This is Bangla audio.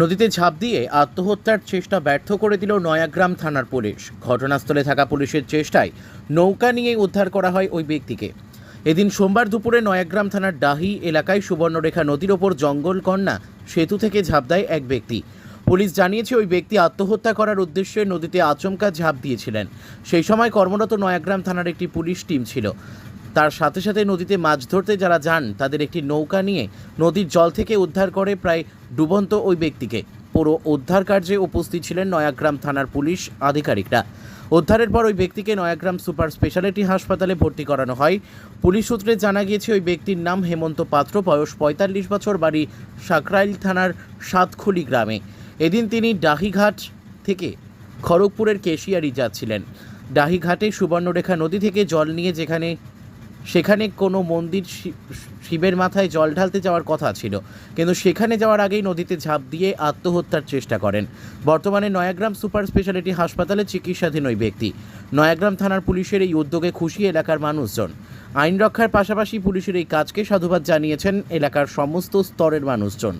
নদীতে ঝাঁপ দিয়ে আত্মহত্যার চেষ্টা ব্যর্থ করে দিল নয়াগ্রাম থানার পুলিশ। ঘটনাস্থলে থাকা পুলিশের চেষ্টায় নৌকা নিয়ে উদ্ধার করা হয় ওই ব্যক্তিকে। এদিন সোমবার দুপুরে নয়াগ্রাম থানার ডাহি এলাকায় সুবর্ণরেখা নদীর ওপর জঙ্গল কন্যা সেতু থেকে ঝাঁপ দেয় এক ব্যক্তি। পুলিশ জানিয়েছে ওই ব্যক্তি আত্মহত্যা করার উদ্দেশ্যে নদীতে আচমকা ঝাঁপ দিয়েছিলেন। সেই সময় কর্মরত নয়াগ্রাম থানার একটি পুলিশ টিম ছিল। তার সাথে সাথে নদীতে মাছ ধরতে যারা যান, তাদের একটি নৌকা নিয়ে নদীর জল থেকে উদ্ধার করে প্রায় ডুবন্ত ওই ব্যক্তিকে। পুরো উদ্ধার কার্যে উপস্থিত ছিলেন নয়াগ্রাম থানার পুলিশ আধিকারিকরা। উদ্ধারের পর ওই ব্যক্তিকে নয়াগ্রাম সুপার স্পেশালিটি হাসপাতালে ভর্তি করানো হয়। পুলিশ সূত্রে জানা গিয়েছে, ওই ব্যক্তির নাম হেমন্ত পাত্র, বয়স পঁয়তাল্লিশ বছর, বাড়ি সাকরাইল থানার সাতখুলি গ্রামে। এদিন তিনি ডাহিঘাট থেকে খড়গপুরের কেশিয়ারি যাচ্ছিলেন। ডাহিঘাটে সুবর্ণরেখা নদী থেকে জল নিয়ে যেখানে সেখানে কোনো মন্দির শিবের মাথায় জল ঢালতে যাওয়ার কথা ছিল। কিন্তু সেখানে যাওয়ার আগেই নদীতে ঝাঁপ দিয়ে আত্মহত্যার চেষ্টা করেন। বর্তমানে নয়াগ্রাম সুপার স্পেশালিটি হাসপাতালে চিকিৎসাধীন ওই ব্যক্তি। নয়াগ্রাম থানার পুলিশের এই উদ্যোগে খুশি এলাকার মানুষজন। আইন রক্ষার পাশাপাশি পুলিশের এই কাজকে সাধুবাদ জানিয়েছেন এলাকার সমস্ত স্তরের মানুষজন।